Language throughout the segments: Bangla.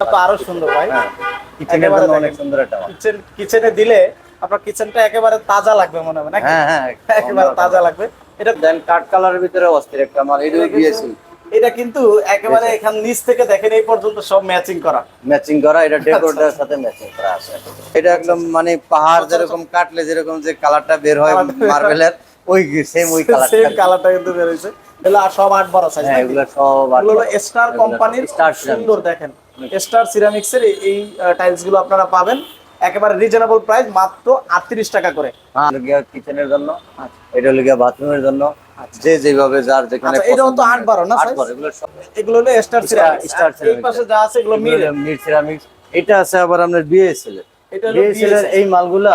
তো আরও সুন্দর ভাই। হ্যাঁ কিচেনের জন্য অনেক সুন্দর একটা কিচেন কিচেনে দিলে আপনার কিচেনটা একেবারে তাজা লাগবে মনে হবে নাকি? হ্যাঁ হ্যাঁ একেবারে তাজা লাগবে। এটা দেন কালারের ভিতরে অস্থির একটা মাল এটা দিয়েছি এটা কিন্তু একেবারে এখান নিচ থেকে দেখেন এই পর্যন্ত সব ম্যাচিং করা। ম্যাচিং করা এটা ডেকোরেটার সাথে ম্যাচিং করা আছে। এটা একদম মানে পাহাড় যেরকম কাটলে যেরকম যে কালারটা বের হয় বের হয়। মার্বেলের ওই সেম ওই সেম কালারটা কালারটা কিন্তু বের হয়েছে। এগুলো সব আট বড় সাইজ হ্যাঁ এগুলো সব এগুলো স্টার কোম্পানির স্টার সুন্দর দেখেন। স্টার সিরামিক্স এই- টাইলসগুলো আপনারা পাবেন। একেবারে রিজনেবল প্রাইস মাত্র আটত্রিশ টাকা করে। কিচেনের জন্য। এটা হলো বাথরুমের জন্য। যে যেভাবে যার যেখানে আচ্ছা, তো আট বারো না? এগুলো সব এগুলো হলো স্টার Star- সিরামিক্স Star এই পাশে যা আছে এগুলো মিল মিড সিরামিক্স এটা আছে আবার আপনার বিএসএল এটা বিএসএল এর এই মালগুলা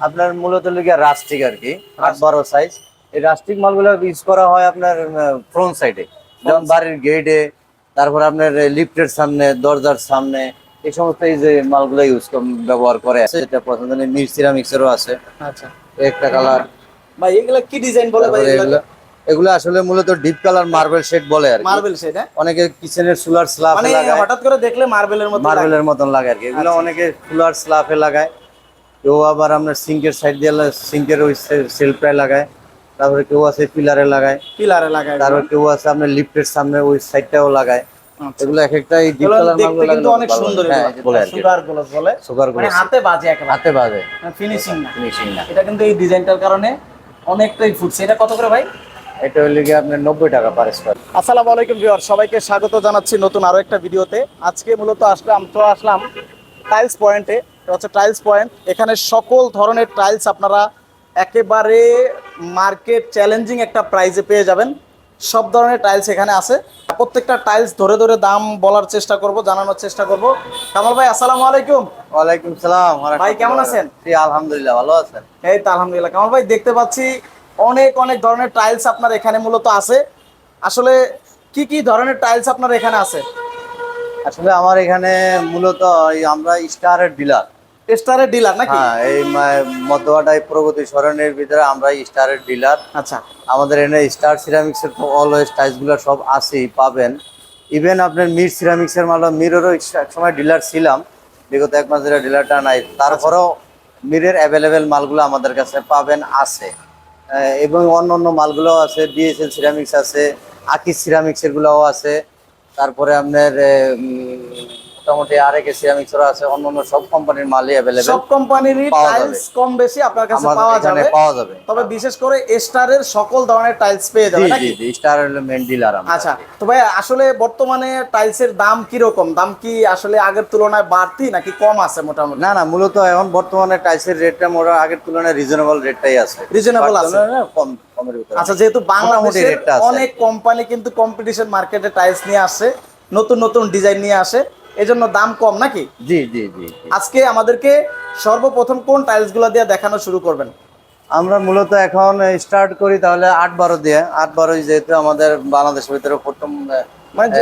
আপনার মূলত লিগে রাস্টিক আর কি। আট বারো সাইজ এই রাস্টিক মালগুলা ইউজ করা হয় আপনার ফ্রন্ট সাইডে যেমন বাড়ির গেটে তারপর আপনার লিফটের সামনে দরজার সামনে এই সমস্ত এই যে মালগুলো ইউজ ব্যবহার করে সেটা পছন্দ নেই মিড সিরামিক্স এরও আছে। আচ্ছা। একটা কালার ভাই এগুলো কি ডিজাইন বলে ভাই? এগুলো এগুলো আসলে মূলত ডিপ কালার মার্বেল শেড বলে আর মার্বেল সেটা অনেকে কিচেনের সোলার স্ল্যাব মানে লাগায়। হঠাৎ করে দেখলে মার্বেলের মতো মার্বেলের মতন লাগে আর কি। এগুলো আচ্ছা। অনেকে ফুলার স্লাফে লাগায়। কেউ আবার আপনার সিঙ্কের সাইড দিয়ে সিঙ্কের ওই সেলফটায় লাগায়। তারপরে কেউ আছে পিলারে লাগায়। পিলারে লাগায়। তারপর কেউ আছে আপনার লিফটের সামনে ওই সাইডটাও লাগায়। আচ্ছা। এগুলো এক একটা ডিপ কালার দেখতে কিন্তু অনেক সুন্দর হ্যাঁ সুগার বলে। সুগার মানে হাতে বাজে একেবারে। হাতে বাজে। ফিনিশিং না। ফিনিশিং না। এটা কিন্তু এই ডিজাইনটার কারণে অনেকটাই ফুটছে। এটা কত করে ভাই? এটা হলে গিয়ে আপনার নব্বই টাকা পার স্কোয়ার আসসালামু আলাইকুম ভিউয়ার সবাইকে স্বাগত জানাচ্ছি নতুন আরও একটা ভিডিওতে। আজকে মূলত আসলাম তো আসলাম টাইলস পয়েন্টে এটা হচ্ছে টাইলস পয়েন্ট এখানে সকল ধরনের টাইলস আপনারা একেবারে মার্কেট চ্যালেঞ্জিং একটা প্রাইজে পেয়ে যাবেন। সব ধরনের টাইলস এখানে আছে। প্রত্যেকটা টাইলস ধরে ধরে দাম বলার চেষ্টা করব জানানোর চেষ্টা করব। কামাল ভাই আসসালামু আলাইকুম। ওয়ালাইকুম সালাম ভাই, কেমন আছেন? জি আলহামদুলিল্লাহ ভালো আছেন। এই তো আলহামদুলিল্লাহ। কামাল ভাই দেখতে পাচ্ছি অনেক অনেক ধরনের টাইলস আপনার এখানে মূলত আছে। আসলে কি কি ধরনের টাইলস আপনার এখানে আছে? আসলে আমার এখানে মূলত আমরা স্টারের ডিলার স্টারের ডিলার নাকি? হ্যাঁ এই মা- মধ্যবাটাই প্রগতি সরণের ভিতরে আমরা স্টারের ডিলার। আচ্ছা। আমাদের এখানে স্টার সিরামিক্স এর অলওয়েজ টাইলসগুলো সব আছেই পাবেন। ইভেন আপনার মির সিরামিক্স এর মাল মিরেরও এক সময় ডিলার ছিলাম। বিগত এক মাস ধরে ডিলারটা নাই। তারপরেও মিরের অ্যাভেলেবেল মালগুলো আমাদের কাছে পাবেন আছে। এবং অন্য অন্য মালগুলো আছে ডিএসএল সিরামিক্স আছে আকিস সিরামিক্স এর গুলোও আছে। তারপরে আপনার মোটামুটি আরেক সিরামিক্স এরও আছে অন্য অন্য সব কোম্পানির মালই অ্যাভেলেবেল সব কোম্পানিরই টাইলস কম বেশি আপনার কাছে পাওয়া যাবে। পাওয়া যাবে। তবে বিশেষ করে স্টারের সকল ধরনের টাইলস পেয়ে জি যাবে জি নাকি? জি স্টার হলো মেন ডিলার আচ্ছা তো ভাই আসলে বর্তমানে টাইলসের দাম কি রকম দাম কি আসলে আগের তুলনায় বাড়তি নাকি কম আছে মোটামুটি? না না মূলত এখন বর্তমানে টাইসের রেটটা মোটা আগের তুলনায় রিজনেবল রেটটাই আছে। Reasonable আছে। কম কমের ভিতরে। আচ্ছা যেহেতু বাংলাদেশের অনেক কোম্পানি কিন্তু কম্পিটিশন মার্কেটে টাইলস নিয়ে আসে নতুন নতুন ডিজাইন নিয়ে আসে। এজন্য দাম কম নাকি? জি জি জি জি। আজকে আমাদেরকে সর্বপ্রথম কোন টাইলসগুলো দিয়ে দেখানো শুরু করবেন? আমরা মূলত এখন স্টার্ট করি তাহলে আট বারো দিয়ে। আট বারো যেহেতু আমাদের বাংলাদেশের ভিতরে প্রথম মানে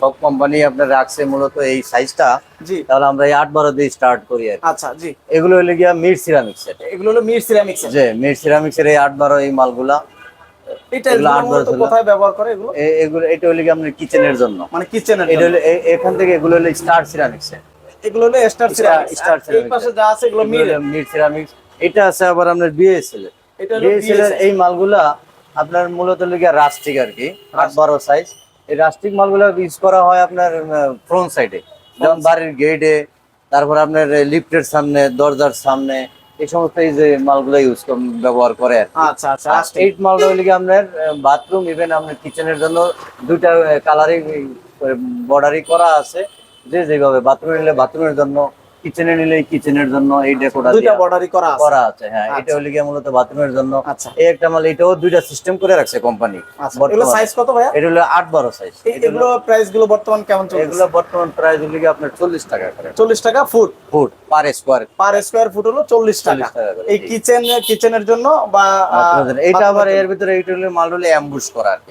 সব কোম্পানি আপনার রাখছে মূলত এই সাইজটা জি। তাহলে আমরা এই আট বারো দিয়ে স্টার্ট করি আর আচ্ছা জি। এগুলো হলে গিয়া মিড সিরামিক্স এগুলো হলো মির সিরামিক্স যে মিড সিরামিক্স এর এই আট বারো এই মালগুলা। এই টাইলস এগুলো আট বছর হলো। কোথায় ব্যবহার করে এগুলো? এগুলো এটা হলে আপনার কিচেনের জন্য। মানে কিচেনের এটা হলো এখান থেকে এগুলো হলো স্টার সিরামিক্স এগুলো হলো স্টার Star- সিরামিক্স এই পাশে যা আছে এগুলো মির মিড সিরামিক্স এটা আছে আবার আপনার বিএসএল এটা হলো বিএসএল এই মালগুলা আপনার মূলত লিগে রাস্টিক আর কি আট বারো সাইজ এই রাস্টিক মালগুলো ইউজ করা হয় আপনার ফ্রন্ট সাইডে যেমন বাড়ির গেটে তারপর আপনার লিফটের সামনে দরজার সামনে এই সমস্ত এই যে মালগুলো ইউজ ব্যবহার করে। আচ্ছা আচ্ছা এইট মালটা হইলে আপনার বাথরুম ইভেন আপনার কিচেনের জন্য দুইটা কালারিং বর্ডারি করা আছে যে যেভাবে বাথরুম নিলে বাথরুমের জন্য কিচেনে নিলে কিচেনের জন্য এই ডেকোটা দুইটা বর্ডারই করা আছে। করা আছে হ্যাঁ। এটা আচ্ছা। হলে গিয়ে মূলত বাথরুমের জন্য। আচ্ছা। এই একটা মাল এটাও দুইটা সিস্টেম করে রাখছে কোম্পানি আচ্ছা। এগুলো সাইজ কত এটা হলো আট বারো সাইজ এগুলো প্রাইসগুলো বর্তমান কেমন চলছে? এগুলো বর্তমান প্রাইস হলে গিয়ে আপনার চল্লিশ টাকা করে। চল্লিশ টাকা foot foot per square per square foot হলো 40 টাকা। এই। কিচেন কিচেনের জন্য বা এইটা আবার bathroom-এর ভিতরে এইটা হলে মাল হলে অ্যাম্বুশ করা আর কি।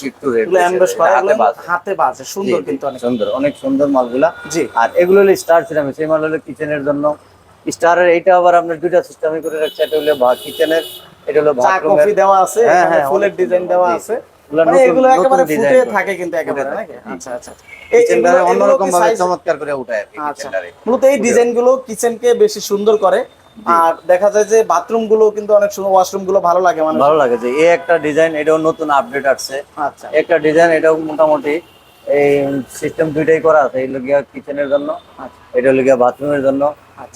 কি একটু রেট এগুলো ambush করা, হাতে বাজে। হাতে বাজে সুন্দর কিন্তু অনেক। সুন্দর অনেক সুন্দর মালগুলা। জি। আর এগুলো হলো স্টার সিরামিক্স এই মাল হলো কিচেনের জন্য। স্টারের এইটা আবার আপনার দুইটা সিস্টেমে করে রাখছে এটা হলো কিচেনের এটা হলো বাথরুমের কফি দেওয়া আছে হ্যাঁ, এখানে হ্যাঁ, ফুলের ডিজাইন দেওয়া আছে। এগুলা মানে একেবারে ফুটে থাকে কিন্তু একেবারে নাকি? আচ্ছা আচ্ছা কিচেনটারে অন্যরকম ভাবে চমৎকার করে উঠায় আচ্ছা। কিচেনটারে মূলত এই কিচেনকে বেশি সুন্দর করে। আর দেখা যায় যে বাথরুমগুলো কিন্তু অনেক সুন্দর ওয়াশরুমগুলো ভালো লাগে মানুষ ভালো লাগে যে এই একটা ডিজাইন এটাও নতুন আপডেট আসছে। আচ্ছা। একটা ডিজাইন এটাও মোটামুটি এই সিস্টেম দুইটাই করা আছে এই লগিয়া কিচেনের জন্য এটা লগিয়া বাথরুমের জন্য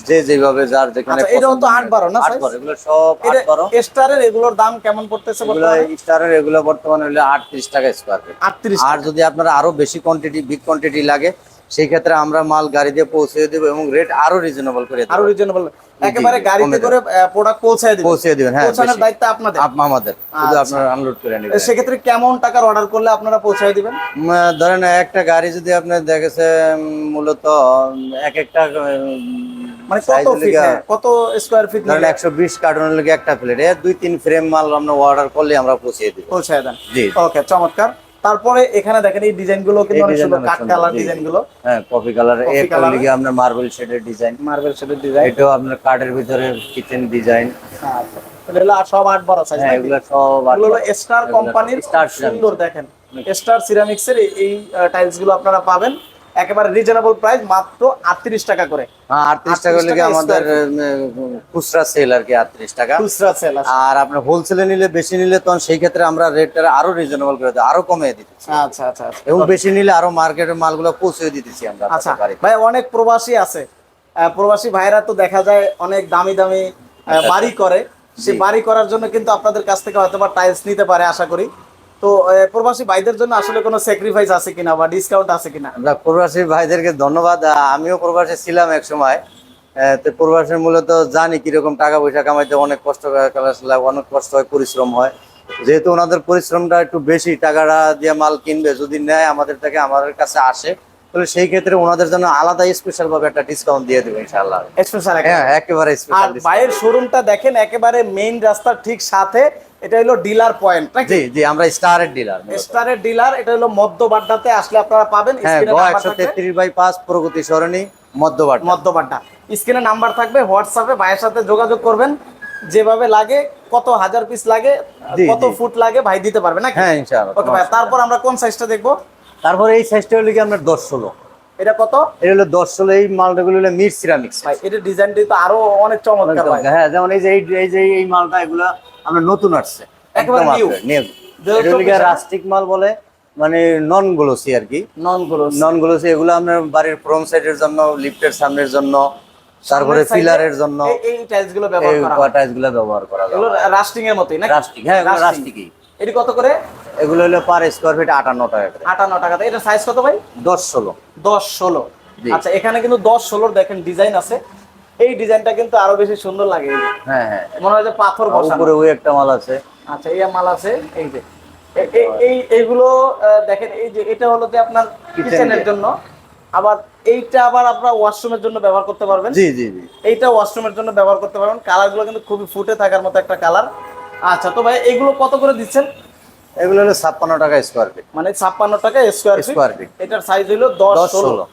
যে যেভাবে যার যেখানে আচ্ছা, এটাও তো পছন্দ আট বারো না এগুলো সব আট বারো। এটা স্টারের এগুলোর দাম কেমন পড়তেছে এগুলো স্টারের এগুলো বর্তমানে হলো আটত্রিশ টাকা স্কোয়ার ফিট আটত্রিশ আর যদি আপনার আরও বেশি কোয়ান্টিটি বিগ কোয়ান্টিটি লাগে সেই ক্ষেত্রে আমরা মাল গাড়ি দিয়ে পৌঁছে দেবো এবং রেট আরও রিজনেবল করে দেবো। আরও রিজনেবল একেবারে গাড়িতে করে প্রোডাক্ট পৌঁছায় দিবেন। পৌঁছে দিবেন হ্যাঁ পৌঁছানোর দায়িত্ব আপনাদের। আমাদের। শুধু আচ্ছা। আপনার আনলোড করে নেবেন। সেক্ষেত্রে কেমন টাকার অর্ডার করলে আপনারা পৌঁছায় দিবেন? ধরেন একটা গাড়ি যদি আপনার দেখেছে মূলত এক একটা মানে কত ফিট লিগা- কত স্কোয়ার ফিট ধরেন একশো বিশ কার্টুনের লেগে একটা প্লেট দুই তিন ফ্রেম মাল আমরা অর্ডার করলে আমরা পৌঁছে দিব। পৌঁছায় দেন। জি ওকে চমৎকার। তারপরে এখানে দেখেন এই ডিজাইনগুলো কিন্তু অনেক সুন্দর অনেক কালার ডিজাইনগুলো হ্যাঁ কফি কালার colour। আপনার মার্বেল শেডের ডিজাইন মার্বেল শেডের ডিজাইন এটাও আপনার কাঠের ভিতরে কিচেন ডিজাইন এগুলো সব আট বারো সাইজ হ্যাঁ এগুলো সব এগুলো স্টার কোম্পানির সুন্দর দেখেন। স্টার সিরামিক্স এর এই টাইলসগুলো আপনারা পাবেন। একেবারে রিজনেবল প্রাইস মাত্র আটত্রিশ টাকা করে। হ্যাঁ আটত্রিশ টাকা 38 লেগে আমাদের খুচরা সেল আর কি আটত্রিশ টাকা? খুচরা সেল আর আপনার হোলসেলে নিলে বেশি নিলে তখন সেই ক্ষেত্রে আমরা রেটটা আরও রিজনেবল করে দিই আরও কমে দিতেছি। আচ্ছা আচ্ছা আচ্ছা। এবং বেশি নিলে আরও মার্কেটের মালগুলো পৌঁছে দিতেছি আমরা আচ্ছা ভাই অনেক প্রবাসী আছে। প্রবাসী ভাইরা তো দেখা যায় অনেক দামি দামি বাড়ি করে। সে বাড়ি করার জন্য কিন্তু আপনাদের কাছ থেকে হয়তো বা টাইলস নিতে পারে আশা করি। তো প্রবাসী ভাইদের জন্য আসলে কোনো স্যাক্রিফাইস আছে কিনা বা ডিসকাউন্ট আছে কিনা? আমরা প্রবাসী ভাইদেরকে ধন্যবাদ। আমিও প্রবাসী ছিলাম এক সময়। তো প্রবাসী মূলত জানি কীরকম টাকা পয়সা কামাইতে অনেক কষ্ট অনেক কষ্ট হয় পরিশ্রম হয়। যেহেতু ওনাদের পরিশ্রমটা একটু বেশি টাকাটা দিয়ে মাল কিনবে যদি নেয় আমাদের থেকে আমাদের কাছে আসে তাহলে সেই ক্ষেত্রে ওনাদের জন্য আলাদা স্পেশাল ভাবে একটা ডিসকাউন্ট দিয়ে দেবো ইনশাআল্লাহ। স্পেশাল হ্যাঁ একেবারে আর স্পেশাল ভাইয়ের শোরুমটা দেখেন একেবারে মেইন রাস্তার ঠিক সাথে এটা হলো ডিলার পয়েন্ট জি জি আমরা স্টারের ডিলার স্টারের ডিলার এটা হলো মধ্যবাড্ডাতে আসলে আপনারা পাবেন হ্যাঁ স্ক্রিনে গ নাম্বার একশো থাকবে। তেত্রিশ বাই পাঁচ প্রগতি সরণি মধ্যবাট মধ্যবাড্ডা। স্ক্রিনে নাম্বার থাকবে হোয়াটসঅ্যাপে ভাইয়ের সাথে যোগাযোগ করবেন যেভাবে লাগে কত হাজার পিস লাগে কত ফুট লাগে ভাই দিতে পারবে না হ্যাঁ ইনশাআল্লাহ ওকে ভাই তারপর আমরা কোন সাইজটা দেখব? তারপর এই সাইজটা হলো কি আপনার দশ ষোলো। এটা কত? এটা হলো দশ ষোলো এই মালটাগুলো হলো মিড সিরামিক্স ভাই এটা ডিজাইনটি তো আরও অনেক চমৎকার হ্যাঁ যেমন এই যে এই যে এই মালটা এগুলো আমরা নতুন আসছে। নিউ না? রাস্টিক মাল বলে মানে নন গ্লোসি আর কি। ননগুলো নন গ্লোসি এগুলো আপনার বাড়ির ফ্রন্ট সাইডের জন্য লিফটের সামনের জন্য তারপরে পিলারের জন্য এই টাইলসগুলো ব্যবহার করা হয়। টাইলসগুলো ব্যবহার করা এগুলো রাস্টিং এর মতোই নাকি? রাস্টিক হ্যাঁ এগুলো রাস্টিকই এটি কত করে? এগুলো হলো পার স্কোয়ার ফিট আটান্ন টাকা করে। আটান্ন টাকাতে এটা সাইজ কত ভাই? দশ ষোলো। দশ ষোলো। আচ্ছা এখানে কিন্তু দশ ষোলোর দেখেন ডিজাইন আছে। এই ডিজাইনটা কিন্তু আরও বেশি সুন্দর লাগে। হ্যাঁ হ্যাঁ। মনে হয় যে পাথর বসানো। উপরে ওই একটা মাল আছে। আচ্ছা এই মাল আছে এই যে। এই এইগুলো দেখেন এই যে এটা হলো যে আপনার কিচেনের জন্য। আবার এইটা আবার আপনার ওয়াশরুমের জন্য ব্যবহার করতে পারবেন। জি জি জি। এইটা ওয়াশরুমের জন্য ব্যবহার করতে পারবেন। কালারগুলো কিন্তু খুবই ফুটে থাকার মতো একটা কালার আচ্ছা তো ভাই এগুলো কত করে দিচ্ছেন? এগুলো হলো ছাপ্পান্ন টাকা স্কোয়ার ফিট মানে ছাপ্পান্ন টাকা স্কোয়ার ফিট Square feet। এটার সাইজ হলো দশ ষোলো।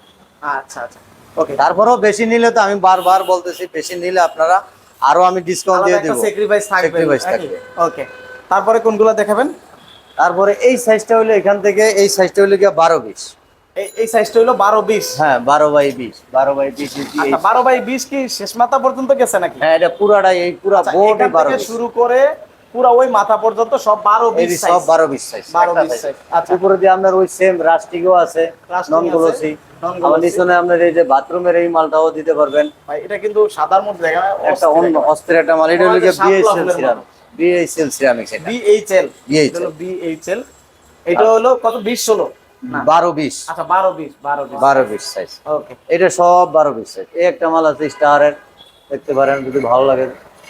আচ্ছা আচ্ছা। ওকে তারপরেও বেশি নিলে তো আমি বারবার বলতেছি বেশি নিলে আপনারা আরও আমি ডিসকাউন্ট দিয়ে দিব। স্যাক্রিফাইস থাকবে Sacrifice থাকবে। ওকে তারপরে কোনগুলো দেখাবেন? তারপরে এই সাইজটা হলো এখান থেকে এই সাইজটা হলো গিয়ে বারো বিশ। এই সাইজটা হলো বারো বিশ? হ্যাঁ বারো বাই বিশ বারো বাই বিশ আচ্ছা বারো বাই বিশ কি শেষ মাথা পর্যন্ত গেছে নাকি? হ্যাঁ এটা পুরাটাই এই পুরা আচ্ছা, বোর্ডই বারো শুরু করে পুরো ওই মাথা পর্যন্ত সব বারো বিশ সব বারো বিশ সাইজ 12 20 size, আচ্ছা। উপরে দিয়ে আপনার ওই সেম রাস্টিকও আছে নন গ্লোসি। আমার নিচনে আপনার এই যে বাথরুমের এই মালটাও দিতে পারবেন। ভাই এটা কিন্তু সাদার মধ্যে দেখা একটা অন্য অস্ত্রের একটা মাল। এটা হলো আমাদের সাপ সিরামিক বিএসএল সিরামিক এটা বিএইচএল BHL বিএইচএল এটা হলো কত? বিশ ষোলো? না। বারো বিশ। আচ্ছা বারো বিশ বারো বিশ। বারো বিশ সাইজ ওকে এটা সব বারো বিশ সাইজ এই একটা মাল আছে স্টারের দেখতে পারেন যদি ভালো লাগে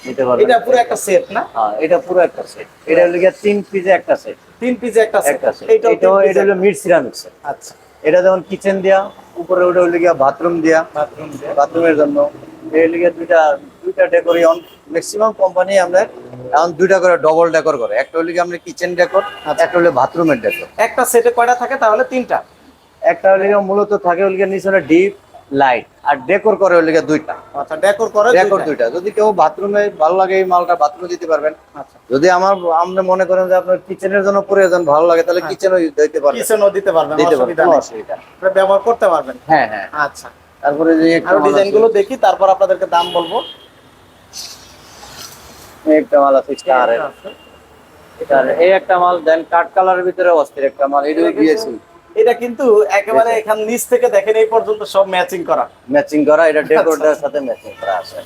নিতে পারবেন। এটা পুরো একটা সেট না? হ্যাঁ এটা পুরো একটা সেট এটা হলো তিন পিসে একটা সেট তিন পিসে একটা সেট এটা হলো মিড সিরামিক সেট আচ্ছা। এটা যেমন কিচেন দেওয়া উপরে উঠে হইলে গিয়া বাথরুম দেওয়া বাথরুম বাথরুমের জন্য। এই গিয়া দুইটা দুইটা ডেকোরিয়ন ম্যাক্সিমাম কোম্পানি আমাদের এখন দুইটা করে ডবল ডেকোর করে। একটা হইলে গিয়ে আমরা কিচেন ডেকোর। একটা হইলে বাথরুমের ডেকোর একটা সেটে কয়টা থাকে তাহলে? তিনটা। একটা হলে মূলত থাকে গিয়ে নিচে ডিপ লাইট আর ডেকোর করে ওই লিগে দুইটা। আচ্ছা ডেকোর করে ডেকোর দুইটা। যদি কেউ বাথরুমে ভালো লাগে এই মালটা বাথরুমে দিতে পারবেন। আচ্ছা। যদি আমার আপনি মনে করেন যে আপনার কিচেনের জন্য প্রয়োজন ভালো লাগে তাহলে কিচেনও দিতে পারবেন। কিচেনও দিতে পারবেন দিতে পারবেন। অসুবিধা। ব্যবহার করতে পারবেন। হ্যাঁ হ্যাঁ। আচ্ছা। তারপরে যে একটা আরও মাল ডিজাইনগুলো দেখি তারপর আপনাদেরকে দাম বলব। এই একটা মাল আছে স্টারের। স্টার এই একটা মাল দেন কাট কালারের ভিতরে অস্থির একটা মাল এটা এটা দিয়েছি এটা কিন্তু একেবারে এখান নিচ থেকে দেখেন এই পর্যন্ত সব ম্যাচিং করা। ম্যাচিং করা এটা আচ্ছা, ডেকোরটার সাথে ম্যাচিং করা আছে।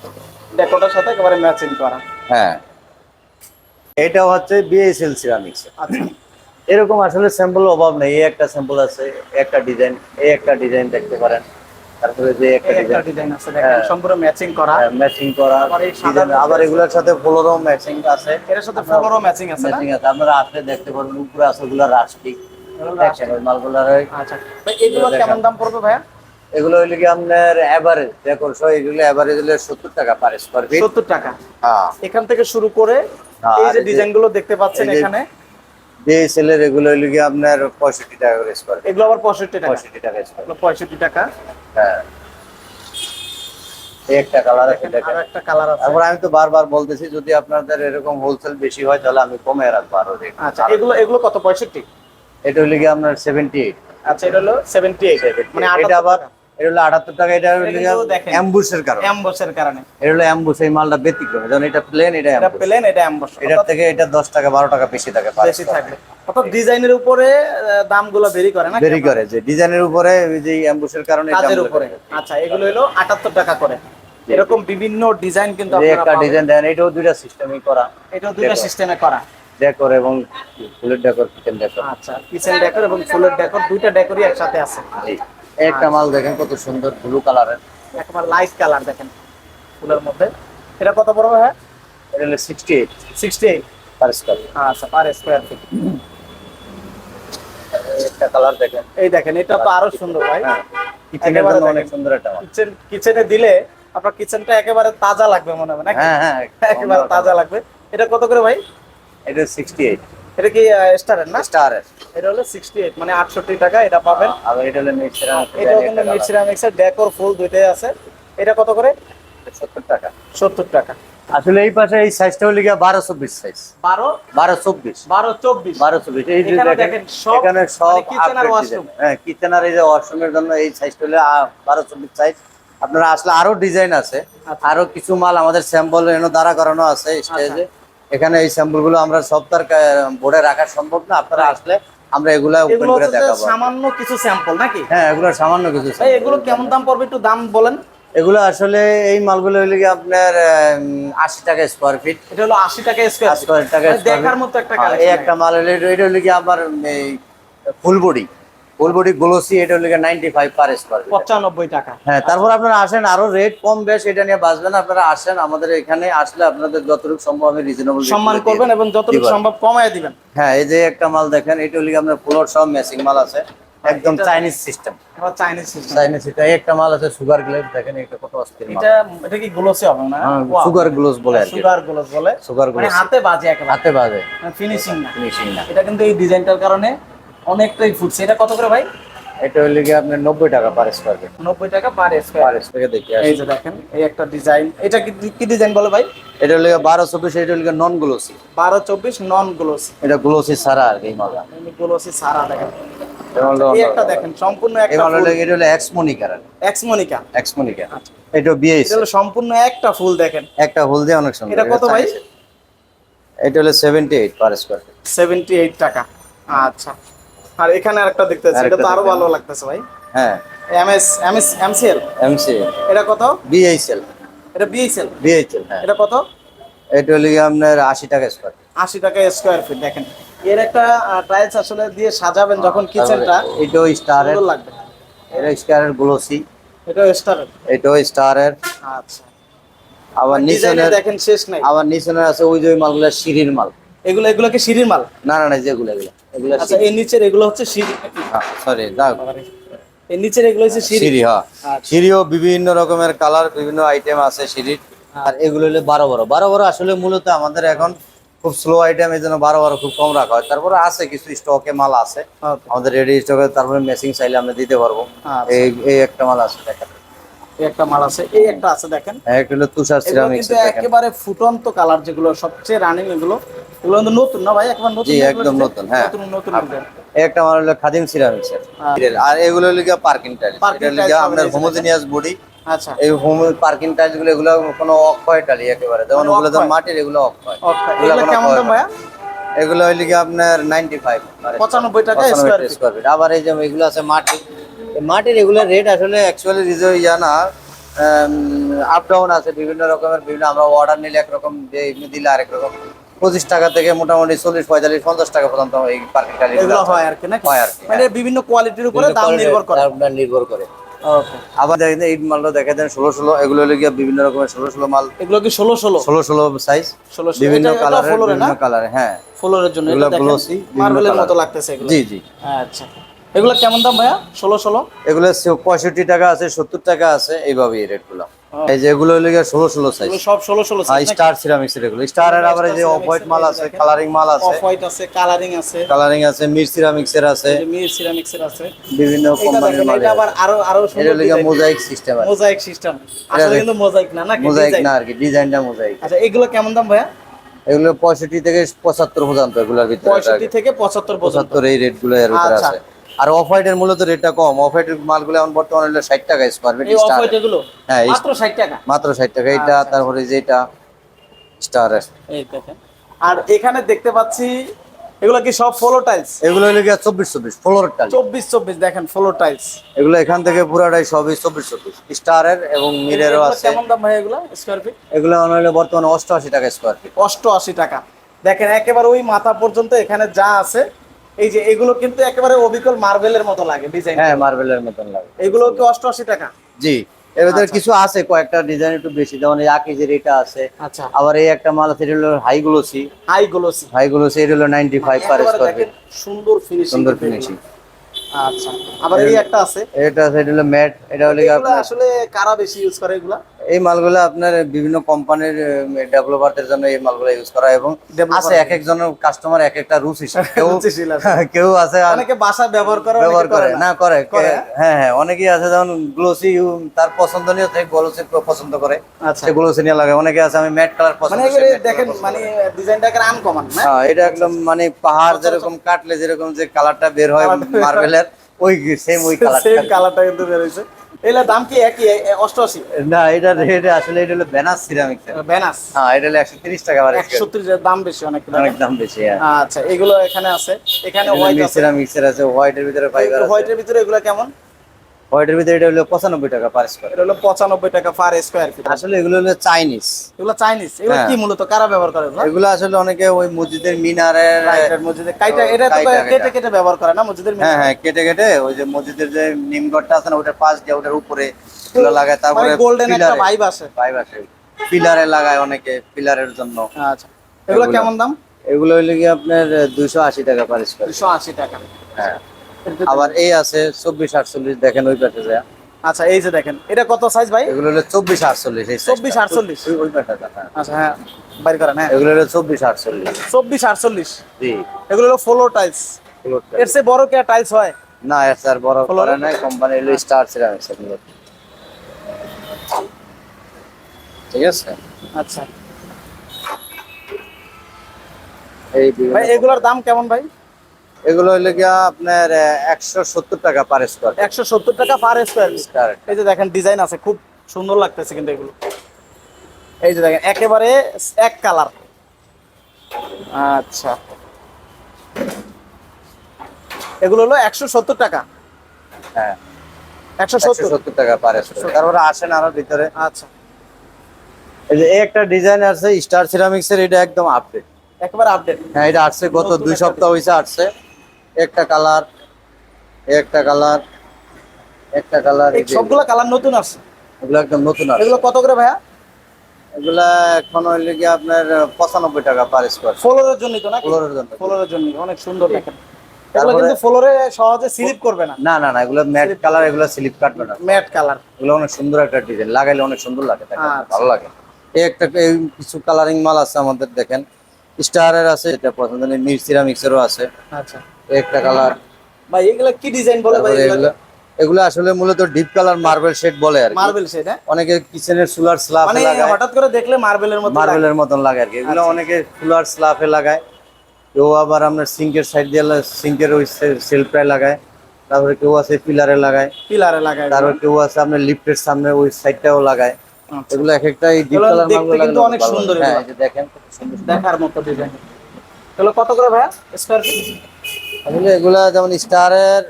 ডেকোটার সাথে একেবারে ম্যাচিং করা। হ্যাঁ। এটা হচ্ছে বিএসএল সিরামিক্স আচ্ছা। এরকম আসলে স্যাম্পল অভাব নেই। এই একটা স্যাম্পল আছে একটা ডিজাইন এই একটা ডিজাইন দেখতে পারেন। তারপরে যে একটা ডিজাইন ডিজাইন আছে দেখেন হ্যাঁ। সম্পূর্ণ ম্যাচিং করা। ম্যাচিং করা এই আবার এগুলোর সাথে ফ্লোরও ম্যাচিং আছে। এর সাথে ফ্লোরও ম্যাচিং আছে ম্যাচিং আছে। আপনারা আসলে দেখতে পারবেন উপরে আছে ওগুলো রাস্টিক দেখছেন ওই মালগুলার ওই- আচ্ছা। এগুলো কেমন দাম পড়বে ভাইয়া? এগুলো হইলে কি আপনার এভারেজ দেখো সো এগুলো এভারেজ হলে সত্তর টাকা পার স্কোয়ার ফিট সত্তর টাকা। হ্যাঁ। এখান থেকে শুরু করে হ্যাঁ, এই যে ডিজাইনগুলো দেখতে পাচ্ছেন এখানে বিএসএল এগুলো হইলে কি আপনার পঁয়ষট্টি টাকা করে স্কোয়ার এগুলো আবার পঁয়ষট্টি টাকা। পঁয়ষট্টি টাকা স্কোয়ার পঁয়ষট্টি টাকা। হ্যাঁ। একটা কালার আছে দেখেন। একটা কালার আছে। তারপর আমি তো বারবার বলতেছি যদি আপনাদের এরকম হোলসেল বেশি হয় তাহলে আমি কমে রাখব আরও আচ্ছা এগুলো এগুলো কত? পঁয়ষট্টি? এটা হইলে কি আপনার সেভেন্টি এইট আচ্ছা এটা হলো সেভেন্টি এইট মানে এটা আবার এটা হলো আটাত্তর টাকা এটা। অ্যাম্বুসের কারণে। অ্যাম্বসের কারণে। এটা হলো অ্যাম্বুস এই মালটা ব্যতিক্রম এটা প্লেন এটা এটা প্লেন এটা অ্যাম্বস থেকে এটা দশ টাকা বারো টাকা বেশি থাকে বেশি থাকবে অর্থাৎ ডিজাইনের উপরে দামগুলো ভেরি করে না? দেরি করে যে ডিজাইনের উপরে ওই যে অ্যাম্বুসের কারণে কাজের উপরে। আচ্ছা এগুলো হলো আটাত্তর টাকা করে। এরকম বিভিন্ন ডিজাইন কিন্তু আপনারা একটা ডিজাইন দেন এটাও দুইটা সিস্টেমই করা। এটাও দুইটা সিস্টেমে করা। ডেকোর এবং ফুলের ডেকোর কিচেন ডেকোর। আচ্ছা কিচেন ডেকোর এবং ফুলের ডেকোর দুইটা ডেকোরই একসাথে আছে। একটা মাল দেখেন কত সুন্দর ব্লু কালারের একেবারে লাইট কালার দেখেন ফুলের মধ্যে। এটা কত পড়বে হ্যাঁ এটা হলো sixty eight sixty eight per square আচ্ছা পার স্কোয়ার ফিট একটা কালার দেখেন। এই দেখেন এটা তো আরও সুন্দর ভাই। হ্যাঁ কিচেনের জন্য অনেক সুন্দর একটা কিচেন কিচেনে দিলে আপনার কিচেনটা একেবারে তাজা লাগবে মনে হবে নাকি? হ্যাঁ হ্যাঁ একেবারে তাজা লাগবে। এটা কত করে ভাই? এটা সিক্সটি এইট এটা কি স্টারের না? স্টারের এটা হলো সিক্সটি এইট মানে আটষট্টি টাকা এটা পাবেন। আর এটা হলো কিন্তু মিড সিরামিক্সের ডেকোর ফুল দুইটাই আছে। এটা কত করে? সত্তর টাকা। সত্তর টাকা। আসলে এই পাশে এই সাইজটা হলো গিয়া বারো চব্বিশ সাইজ বারো? বারো চব্বিশ। বারো চব্বিশ। বারো চব্বিশ। এই যে দেখেন সব এখানে সব মানে design। হ্যাঁ কিচেন আর এই যে ওয়াশরুমের জন্য এই সাইজটা হলো বারো চব্বিশ সাইজ আপনারা আসলে আরও ডিজাইন আছে। আচ্ছা। আরও কিছু মাল আমাদের স্যাম্পল এনে দাঁড়া করানো আছে স্টেজে এখানে এই স্যাম্পলগুলো আমরা সব তার বোর্ডে রাখা সম্ভব না। আপনারা আসলে আমরা এগুলা ওপেন করে দেখাবো। সামান্য কিছু স্যাম্পল নাকি? হ্যাঁ এগুলো সামান্য কিছু ভাই এগুলো কেমন দাম পড়বে একটু দাম বলেন। এগুলো আসলে এই মালগুলো হলো কি আপনার আশি টাকা স্কোয়ার ফিট এটা হলো আশি টাকা স্কোয়ার স্কোয়ার টাকা মানে দেখার মতো একটা হ্যাঁ, এই একটা মাল হলো এটা- হলো কি আমার এই full body full body glossy এটা হলো নাইনটি ফাইভ পার স্কোয়ার পঁচানব্বই টাকা। হ্যাঁ তারপর আপনারা আসেন আরও রেট কম বেশ এটা নিয়ে বাঁচবেন আপনারা আসেন আমাদের এখানে আসলে আপনাদের যতটুকু সম্ভব আমি রিজনেবল সম্মান করবেন এবং যতটুকু সম্ভব কমায় দিবেন। হ্যাঁ এই যে একটা মাল দেখেন এটা হলো কি আপনার ফ্লোর সব ম্যাচিং মাল আছে। একদম Chinese system Chinese system Chinese এটা একটা মাল আছে সুগার গ্লেজ দেখেন এটা কত অস্থির মাল। এটা এটা কি গ্লোসি হবে না? সুগার গ্লোজ বলে আর সুগার গ্লোস বলে। সুগার মানে হাতে বাজে একেবারে। হাতে বাজে। ফিনিশিং না। ফিনিশিং না। এটা কিন্তু এই ডিজাইনটার কারণে অনেকটাই ফুটছে। এটা কত করে ভাই? এটা হলো কি আপনার নব্বই টাকা পার স্কোয়ার ফিট নব্বই টাকা পার স্কোয়ার পার স্কোয়ার দেখি এই যে দেখেন এই একটা ডিজাইন এটা কি কি ডিজাইন বলে ভাই? এটা হলো বারো চব্বিশ এটা হলো নন গ্লোসি বারো চব্বিশ নন গ্লোসি এটা গ্লোসি সারা আর কি এই মাল গ্লোসি সারা দেখেন। একটা দেখেন সম্পূর্ণ একটা এটা হলো এক্সমোনিকার এক্সমোনিকা এক্সমোনিকা এটা বিএস এটা হলো সম্পূর্ণ একটা ফুল দেখেন। একটা হোল দিয়ে অনেক সুন্দর। এটা কত ভাই? এটা হলো seventy eight per square feet seventy eight টাকা। আচ্ছা। আর এখানে আরেকটা দেখতেছি এটা তো আরও ভালো লাগতেছে ভাই। হ্যাঁ। M S M S MCL এটা কত? বিএইচএল এটা বিএসএল বিএইচএল হ্যাঁ। এটা কত? এটা হলো আপনার আশি টাকা স্কোয়ার আশি টাকা স্কোয়ার ফিট দেখেন। এর একটা টাইলস আসলে দিয়ে সাজাবেন যখন কিচেনটা এটাও স্টারের সুন্দর লাগবে। এটা স্টারের গ্লোসি এটা স্টারের এটাও স্টারের আচ্ছা। আবার নিচনের দেখেন শেষ নাই। আবার নিচনের আছে ওই যে ওই মালগুলো সিঁড়ির মাল। এগুলো এগুলো কি সিঁড়ির মাল? না না না যেগুলো এগুলো। এগুলো আচ্ছা এই নিচের এগুলো হচ্ছে সিঁড়ি। সরি দাও এই নিচের এগুলো হচ্ছে সিঁড়ি। সিঁড়ি হ্যাঁ। আচ্ছা। সিঁড়িও বিভিন্ন রকমের কালার বিভিন্ন আইটেম আছে সিঁড়ির। আর এগুলো হলো বারো বারো। বারো বারো আসলে মূলত আমাদের এখন খুব স্লো আইটেম এই জন্য বারো বারো খুব কম রাখা হয়। তারপরে আছে কিছু স্টকে মাল আছে। আমাদের রেডি স্টকে তারপরে মেসিং চাইলে আমরা দিতে পারব। আচ্ছা। এই এই একটা মাল আছে দেখেন। এই একটা মাল আছে। এই একটা আছে দেখেন। হ্যাঁ একটা হলো তুষার সিরামিক্স একেবারে ফুটন্ত কালার যেগুলো সবচেয়ে রানিং এগুলো। এগুলো কিন্তু নতুন না ভাই? একবার নতুন জি, একদম নতুন, হ্যাঁ। নতুন নতুন একটা আমার হলো খাদিম সিরামিক্স আর এগুলো হলো পার্কিং টাইল Parking এটা হলো tiles গিয়ে পাবেন আপনার এই হোমোজেনিয়াস বডি আচ্ছা। এই হোম পার্কিং টাইলসগুলো এগুলো কোনো অক্ষয় টালি একেবারে। যেমন ওগুলো তো মাটির এগুলো অক্ষয়। এগুলো এগুলো কেমন দাম ভাইয়া? এগুলো হইলে গিয়ে আপনার নাইনটি ফাইভ 95 টাকা square ফিট আবার এই যে এগুলো আছে মাটি মাটির এগুলো রেট আসলে অ্যাকচুয়ালি রিজো ইয়া না। আপ ডাউন আছে বিভিন্ন রকমের বিভিন্ন আমরা অর্ডার নিলে একরকম এমনি দিলে আরেক রকম। পঁচিশ টাকা থেকে মোটামুটি চল্লিশ পঁয়তাল্লিশ পঞ্চাশ টাকা পর্যন্ত এই পার্কিং এগুলো হয় আর কি নাকি? হয় আর কি, মানে বিভিন্ন কোয়ালিটির উপরে দাম নির্ভর করে। নির্ভর করে। আবার দেখেন এই মালটা দেখা দেন ষোলো ষোলো এগুলো হলে গিয়ে বিভিন্ন রকমের ষোলো ষোলো মাল। এগুলো কি ষোলো ষোলো? ষোলো ষোলো সাইজ ষোলো বিভিন্ন কালারের ফ্লোরে বিভিন্ন কালারে হ্যাঁ। ফ্লোরের জন্য। এগুলো মার্বেলের মতো লাগতেছে এগুলো। জি জি। আচ্ছা। এগুলো কেমন দাম ভাইয়া? ষোলো ষোলো? এগুলো পঁয়ষট্টি টাকা আছে সত্তর টাকা আছে এইভাবে এই রেটগুলো। এই যে এগুলো হলো গিয়ে ষোলো ষোলো সাইজ এগুলো সব ষোলো ষোলো স্টার সিরামিক্স এগুলো। স্টার এর আবার যে অফ হোয়াইট মাল আছে কালারিং মাল আছে। অফ হোয়াইট আছে কালারিং আছে। কালারিং আছে মির সিরামিক্স এর আছে। মির সিরামিক্স এর আছে। বিভিন্ন কোম্পানির মাল এটা আবার আরও আরও এটা সুন্দর হলো মোজাইক সিস্টেম আছে মোজাইক সিস্টেম আসলে কিন্তু মোজাইক না নাকি মোজাইক না আর কি ডিজাইনটা মোজাইক আচ্ছা এগুলো কেমন দাম ভাইয়া? এগুলো পঁয়ষট্টি থেকে পঁচাত্তর পর্যন্ত এগুলোর ভিতরে। পঁয়ষট্টি থেকে পঁচাত্তর পর্যন্ত। পঁচাত্তর এই রেটগুলো এর ভিতরে আচ্ছা। আছে। আর অফ হোয়াইট এর মূলত রেটটা কম। অফ হোয়াইট এর মালগুলো এখন বর্তমানে হলো ষাট টাকা স্কোয়ার ফিট হ্যাঁ, মাত্র ষাট টাকা? মাত্র ষাট টাকা। এইটা আচ্ছা, তারপরে যেটা স্টার আর এখানে দেখতে পাচ্ছি এগুলো কি সব ফ্লোর টাইলস এগুলো হলো গিয়ে চব্বিশ চব্বিশ ফ্লোর টাইল চব্বিশ চব্বিশ দেখেন ফ্লোর টাইলস এগুলো এখান থেকে পুরাটাই সবই চব্বিশ চব্বিশ। স্টারের এবং মিরেরও আছে। কেমন দাম ভাই এগুলো স্কোয়ার ফিট এগুলো হলো বর্তমানে অষ্টআশি টাকা স্কোয়ার ফিট অষ্টআশি টাকা। দেখেন একেবারে ওই মাথা পর্যন্ত এখানে যা আছে এই যে এগুলো কিন্তু একেবারে অবিকল মার্বেলের মতো লাগে ডিজাইন হ্যাঁ মার্বেলের মতন লাগে। এগুলো কি অষ্টআশি টাকা? জি এর ভিতরে আচ্ছা। কিছু আছে কয়েকটা ডিজাইন একটু বেশি যেমন এই আকিজের এটা আছে আচ্ছা। আবার এই একটা মাল আছে এটা হলো high glossy high glossy high glossy এটা হলো ninety five per square feet সুন্দর ফিনিশিং সুন্দর ফিনিশিং আচ্ছা আবার এই একটা আছে। এটা আছে এটা হলো ম্যাট এটা হলো আসলে কারা বেশি ইউজ করে এগুলা? এই মালগুলো আপনার বিভিন্ন কোম্পানির ডেভেলপারদের জন্য এই মালগুলো ইউজ করা এবং আছে এক একজনের কাস্টমার এক একটা রুচি কেউ আছে। কেউ আছে অনেকে বাসা ব্যবহার করে ব্যবহার করে। না। করে। করে, হ্যাঁ? হ্যাঁ অনেকেই আছে যেমন গ্লোসি তার পছন্দ পছন্দনীয় থেকে গ্লোসি পছন্দ করে। আচ্ছা। সে গ্লোসি নিয়ে লাগে। অনেকে আছে আমি ম্যাট কালার পছন্দ মানে colour দেখেন মানে ডিজাইনটা একেবারে আনকমন হ্যাঁ এটা একদম মানে পাহাড় যেরকম কাটলে যেরকম যে কালারটা বের হয় মার্বেলের ওই সেম ওই সেম কালারটা কালারটা কিন্তু বের হয়েছে। এগুলা দাম কি একই এ- অষ্টআশি? না এটা রেট আসলে এটা হলো বেনাস সিরামিক্স বেনাস হ্যাঁ এটা হলো একশো তিরিশ টাকা আবার একশো ত্রিশের দাম বেশি অনেক। অনেক দাম বেশি হ্যাঁ। আচ্ছা এগুলো এখানে আছে। এখানে হোয়াইট আছে। সিরামিক্সের আছে হোয়াইটের ভিতরে ফাইবার হোয়াইটের ভিতরে এগুলো কেমন? হোয়াইটের ভিতরে এটা হলো পঁচানব্বই টাকা পার স্কোয়ার এটা হলো পঁচানব্বই টাকা পার স্কোয়ার ফিট আসলে এগুলো হলো চাইনিজ এগুলো চাইনিজ এগুলো হ্যাঁ। কি মূলত? কারা ব্যবহার করে এগুলো? আসলে অনেকে ওই মসজিদের মিনারের রাইটের মসজিদে। কাইটা এটা তো কেটে কেটে ব্যবহার করে না মসজিদের হ্যাঁ হ্যাঁ কেটে কেটে ওই যে মসজিদের যে নিমগড়টা আছে না ওটার পাশ দিয়ে ওটার উপরে এগুলো লাগায় তারপরে মানে গোল্ডেন একটা ভাইব আসে। পাইপ আছে পিলারে লাগায় অনেকে পিলারের জন্য। আচ্ছা। এগুলো এগুলো। কেমন দাম? এগুলো হইলে কি আপনার দুইশো আশি টাকা পার স্কোয়ার দুশো আশি টাকা। হ্যাঁ। আবার এই আছে চব্বিশ আটচল্লিশ দেখেন ওই পাশে যায় আচ্ছা এই যে দেখেন এটা কত সাইজ ভাই? এগুলো হলো চব্বিশ আটচল্লিশ এই 24 size টা। 48 ওই- পাশে আচ্ছা হ্যাঁ বাইর করেন হ্যাঁ। এগুলো হলো চব্বিশ আটচল্লিশ। চব্বিশ আটচল্লিশ? জি। এগুলো হলো ফ্লোর টাইলস এর চেয়ে বড় কে টাইলস হয়? না এর স্যার বড়? করে নাই কোম্পানি হলো স্টার সিরামিক্স এগুলো। ঠিক আছে? আচ্ছা। এই ভাই এগুলোর দাম কেমন ভাই? এগুলো হইলে গিয়া আপনার একশো সত্তর টাকা পার স্কোয়ার একশো সত্তর টাকা পার স্কোয়ার এই যে দেখেন ডিজাইন আছে খুব সুন্দর লাগতেছে কিন্তু এগুলো। এই যে দেখেন একেবারে এক কালার আচ্ছা। এগুলো হলো একশো সত্তর টাকা। হ্যাঁ। একশো সত্তর। সত্তর টাকা পার স্কোয়ার তারপরে আসেন আরও ভিতরে। আচ্ছা। এই যে এই একটা ডিজাইন আছে স্টার সিরামিক্স এর এটা একদম আপডেট একেবারে আপডেট হ্যাঁ এটা আসছে গত দুই সপ্তাহ হয়েছে আসছে। একটা কালার একটা কালার একটা কালার এই সবগুলো কালার নতুন আছে এগুলো একদম নতুন আছে এগুলো কত করে ভাইয়া? এগুলা এখন হইলে গিয়ে আপনার পঁচানব্বই টাকা পার স্কোয়ার ফ্লোরের জন্য তো না ফ্লোরের জন্য ফ্লোরের জন্য অনেক সুন্দর দেখেন। এগুলো কিন্তু ফ্লোরে সহজে স্লিপ করবে না। না না না এগুলো ম্যাট কালার এগুলো স্লিপ কাটবে না। ম্যাট কালার এগুলো অনেক সুন্দর একটা ডিজাইন লাগাইলে অনেক সুন্দর লাগে দেখেন, আচ্ছা। ভালো লাগে। এই একটা কিছু কালারিং মাল আছে আমাদের দেখেন। স্টারের আছে এটা পছন্দ মির সিরামিক্সেরও আছে। আচ্ছা। একটা কালার ভাই এগুলো কি ডিজাইন বলে ভাই? এগুলো এগুলো আসলে মূলত ডিপ কালার মার্বেল শেড বলে আর মার্বেল সেটা অনেকে কিচেনের সোলার স্ল্যাব মানে হঠাৎ করে দেখলে মার্বেলের মতো মার্বেলের মতন লাগে আর কি। এগুলো আচ্ছা। অনেকে সোলার স্ল্যাবে লাগায়। কেউ আবার আপনার সিঙ্কের সাইড দিয়ে সিঙ্কের ওই সেলফটায় লাগায়। তারপরে কেউ আছে পিলারে লাগায়। পিলারে লাগায়। তারপর কেউ আছে আপনার লিফটের সামনে ওই সাইডটাও লাগায়। আচ্ছা। এগুলো এক একটা এই ডিপ কালার দেখতে কিন্তু অনেক সুন্দর হ্যাঁ দেখেন। দেখার মতো ডিজাইন এগুলো কত করে ভাইয়া? স্কোয়ার ফিট আসলে এগুলা যেমন স্টারের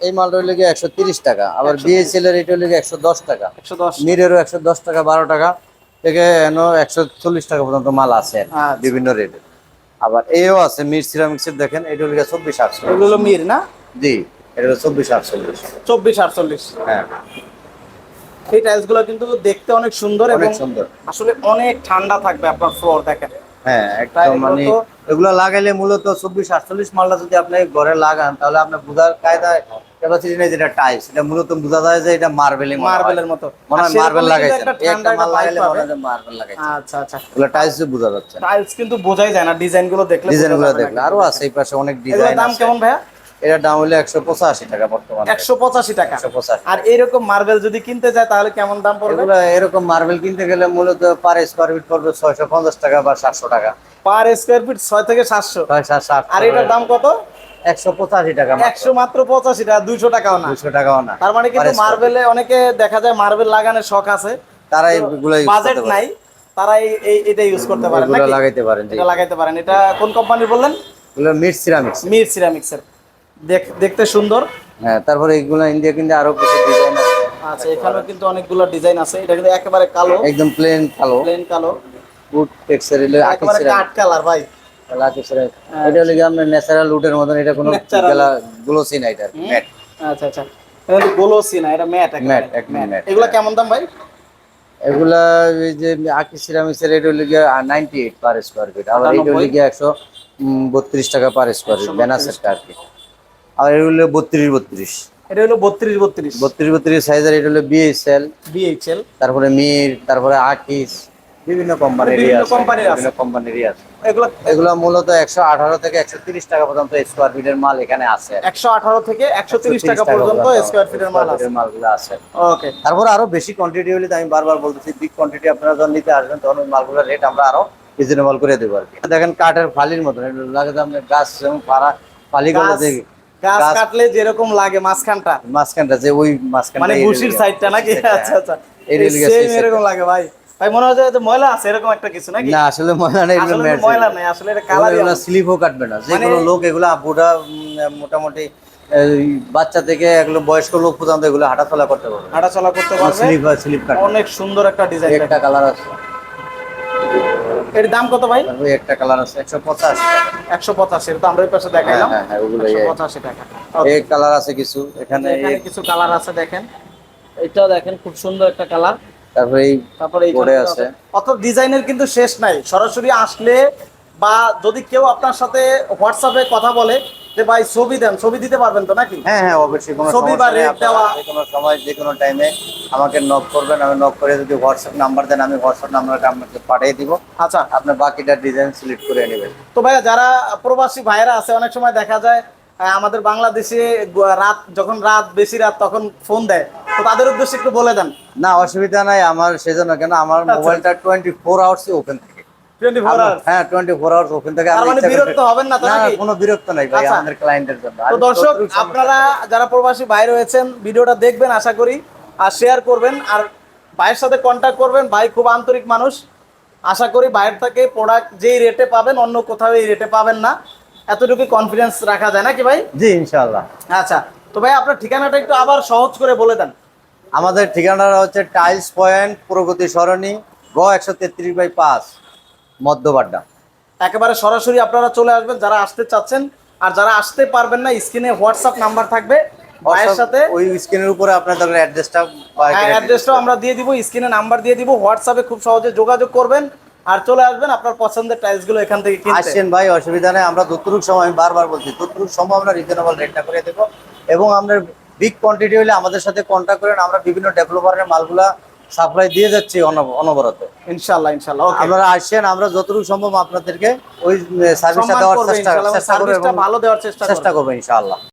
এই মালটা হইলে একশো তিরিশ টাকা আবার বিএসএল এর এটা হইলে একশো দশ টাকা। একশো দশ। মিরেরও একশো দশ টাকা বারো টাকা থেকে এনো একশো চল্লিশ টাকা পর্যন্ত মাল আছে আচ্ছা। বিভিন্ন রেটে। আবার এও আছে মির সিরামিক্সের দেখেন এটা গিয়ে চব্বিশ আটশো এগুলো হলো মির না? জি এটা হলো চব্বিশ আটচল্লিশ। চব্বিশ আটচল্লিশ। হ্যাঁ। এই টাইলসগুলো কিন্তু দেখতে অনেক সুন্দর এবং সুন্দর। আসলে অনেক ঠান্ডা থাকবে আপনার ফ্লোর দেখেন। হ্যাঁ একদম মানে এগুলো লাগাইলে মূলত চব্বিশ আটচল্লিশ মালটা যদি আপনি ঘরে লাগান তাহলে আপনার বোঝার কায়দায় ক্যাপাসিটি নেই যেটা টাইলস। এটা মূলত বোঝা যায় যে এটা মার্বেলিং মার্বেলের মতো। মনে হয় মার্বেল কিন্তু লাগাইছে একটা একটা মাল লাগাইলে মনে হয় মার্বেল লাগাইছে আচ্ছা আচ্ছা। এগুলো টাইলস বোঝা যাচ্ছে কিন্তু বোঝাই যায় না। ডিজাইনগুলো দেখলে ডিজাইনগুলো দেখলে। আরও আছে এই পাশে অনেক ডিজাইন দাম কেমন ভাইয়া? এটার দাম হলো একশো পঁচাশি টাকা বর্তমানে। একশো পঁচাশি টাকা। আর এইরকম মার্বেল যদি কিনতে যায় তাহলে কেমন দাম পড়বে? এরকম মার্বেল কিনতে গেলে মূলত পার স্কোয়ার ফিট পড়বে ছয়শো পঞ্চাশ টাকা বা সাতশো টাকা। পার স্কোয়ার ফিট ছয় থেকে সাতশো। আর এটার দাম কত? একশো পঁচাশি টাকা একশো মাত্র পঁচাশি টাকা দুইশো টাকাও না। দুশো টাকাও না। তার মানে কিন্তু মার্বেলে অনেকে দেখা যায় মার্বেল লাগানোর শখ আছে। তারা বাজেট নাই। তারা এই- এটা ইউজ করতে পারেন লাগাইতে পারেন এটা লাগাইতে পারেন। এটা কোন কোম্পানির বললেন? মিড সিরামিক্স সিরামিক্সের দেখ- দেখতে সুন্দর। হ্যাঁ তারপরে এগুলো ইন্ডিয়া কিন্তু আরও কিছু ডিজাইন আছে। আচ্ছা এখানেও কিন্তু অনেকগুলো ডিজাইন আছে। এটা কিন্তু একেবারে কালো। একদম প্লেন কালো। প্লেন কালো। উড টেক্সচার এলে আকি একেবারে কাঠ কালার ভাই। এটা হলো গিয়ে আপনার ন্যাচারাল উডের মতন এটা কোনো গ্লোসি না এটা ম্যাট আচ্ছা আচ্ছা। এটা গোলোসি না এটা ম্যাট একদম matte, এগুলো। কেমন দাম ভাই? এগুলা এই যে আকি সিরামিক্স এর এটা হলো গিয়ে ninety eight per square feet আবার এটা হলো 98 গিয়ে একশো বত্রিশ টাকা পার স্কোয়ার ফিট 132 ব্যানাসেরটা আর কি। আর এগুলো বত্রিশ বত্রিশ। এটা হলো বত্রিশ বত্রিশ। বত্রিশ বত্রিশ সাইজের এটা হলো বিএসএল বিএইচএল তারপরে মির তারপরে আকিস। বিভিন্ন কোম্পানির বিভিন্ন কোম্পানির আছে। এগুলো এগুলো মূলত একশো আঠারো থেকে একশো তিরিশ টাকা পর্যন্ত স্কোয়ার ফিটের মাল এখানে আছে। একশো আঠারো থেকে একশো তিরিশ টাকা পর্যন্ত স্কোয়ার ফিটের মাল আছে। মালগুলো আছে। ওকে তারপর আরও বেশি কোয়ান্টিটি হলে আমি বারবার বলতেছি বিগ কোয়ান্টিটি আপনারা যখন নিতে আসবেন তখন ওই মালগুলোর রেট আমরা আরও রিজনেবল করে দেবো আর কি। দেখেন কাঠের ফালির মতন লাগে আপনার গাছ যেমন গাছ- দেখি। গাছ কাটলে যেরকম লাগে মাঝখানটা। মাঝখানটা যে ওই মাঝখানটা মানে সাইডটা নাকি? আচ্ছা আচ্ছা। এই এরকম লাগে ভাই। ভাই মনে হয় যে ময়লা আছে এরকম একটা কিছু নাকি? না আসলে ময়লা নেই আসলে ময়লা নাই আসলে এটা কালারই এগুলো স্লিপও কাটবে না। যে মানে- কোনো লোক এগুলো বুড়া মোটামুটি বাচ্চা থেকে এগুলো বয়স্ক লোক পর্যন্ত এগুলো হাঁটাচলা করতে পারবে। হাঁটা চলা করতে পারবে। স্লিপ স্লিপ কাটবে অনেক সুন্দর একটা ডিজাইন একটা কালার আছে। এর দাম কত ভাই? ওই একটা কালার আছে একশো পঁচাশ। একশো পঁচাশ এটা তো আমরা পাশে দেখাইলাম। হ্যাঁ, হ্যাঁ, টাকা। এই কালার আছে কিছু এখানে কিছু কালার আছে দেখেন। এটাও দেখেন খুব সুন্দর একটা কালার তারপরে এই তারপরে পরে আছে। অত ডিজাইনের কিন্তু শেষ নাই। সরাসরি আসলে বা যদি কেউ আপনার সাথে হোয়াটসঅ্যাপে কথা বলে যে ভাই ছবি দেন ছবি দিতে পারবেন তো নাকি? হ্যাঁ হ্যাঁ অবশ্যই কোনো ছবি বা আপনারা দেওয়া। যে কোনো সময় যে কোনো টাইমে আমাকে নক করবেন আমি নক করে যদি হোয়াটসঅ্যাপ নাম্বার দেন আমি হোয়াটসঅ্যাপ নাম্বারটা আপনাকে পাঠিয়ে দিব। আচ্ছা। আপনি বাকিটা ডিজাইন সিলেক্ট করে নেবেন। তো ভাইয়া যারা প্রবাসী ভাইরা আছে অনেক সময় দেখা যায় আমাদের বাংলাদেশে রাত যখন রাত বেশি রাত তখন ফোন দেয়। তো তাদের উদ্দেশ্যে একটু বলে দেন। না অসুবিধা নাই আমার সেজন্য কেন আমার। মোবাইলটা টোয়েন্টি ফোর আওয়ার্স ওপেন থাকে হ্যাঁ আওয়ার্স থাকে মানে ইচ্ছা করলে- বিরক্ত হবেন না তো কোনো বিরক্ত নাই ভাই আচ্ছা। আমাদের ক্লায়েন্টের জন্য। তো দর্শক আপনারা যারা প্রবাসী ভাই রয়েছেন ভিডিওটা দেখবেন আশা করি আর শেয়ার করবেন। আর ভাইয়ের সাথে কন্ট্যাক্ট করবেন ভাই খুব আন্তরিক মানুষ। আশা করি ভাইয়ের থেকে প্রোডাক্ট যেই রেটে পাবেন অন্য কোথাও এই রেটে পাবেন না। এতটুকু কনফিডেন্স রাখা যায় নাকি ভাই? জি ইনশাআল্লাহ। আচ্ছা তো ভাই আপনার ঠিকানাটা একটু আবার সহজ করে বলে দেন। আমাদের ঠিকানাটা হচ্ছে টাইলস পয়েন্ট প্রগতি সরণি গ একশো তেত্রিশ বাই পাঁচ। মধ্যবাড্ডা। একেবারে সরাসরি আপনারা চলে আসবেন যারা আসতে চাচ্ছেন আর যারা আসতে পারবেন না স্ক্রিনে হোয়াটসঅ্যাপ নাম্বার থাকবে। ভাইয়ের সাথে ওই স্ক্রিনের উপরে আপনাদের অ্যাড্রেসটা আমরা দিয়ে দিব স্ক্রিনে নাম্বার দিয়ে দিব হোয়াটসঅ্যাপে খুব সহজে যোগাযোগ করবেন আর চলে আসবেন আপনার পছন্দের টাইলসগুলো এখান থেকে কিনতে। আসছেন ভাই অসুবিধা নেই আমরা যতটুক সময় আমি বারবার বলছি যতটুক সময় আমরা রিজনেবল রেটটা করে দেবো। এবং আমরা বিগ কোয়ান্টিটি হলে আমাদের সাথে কন্ট্যাক্ট করেন আমরা বিভিন্ন ডেভেলপারের মালগুলা সাপ্লাই দিয়ে যাচ্ছি অনব- অনবরত। ইনশাল্লাহ ইনশাল্লাহ আপনারা আসছেন আমরা যতটুকু সম্ভব আপনাদেরকে ওই সার্ভিসটা দেওয়ার চেষ্টা ভালো দেওয়ার চেষ্টা চেষ্টা করবেন করব ইনশাআল্লাহ।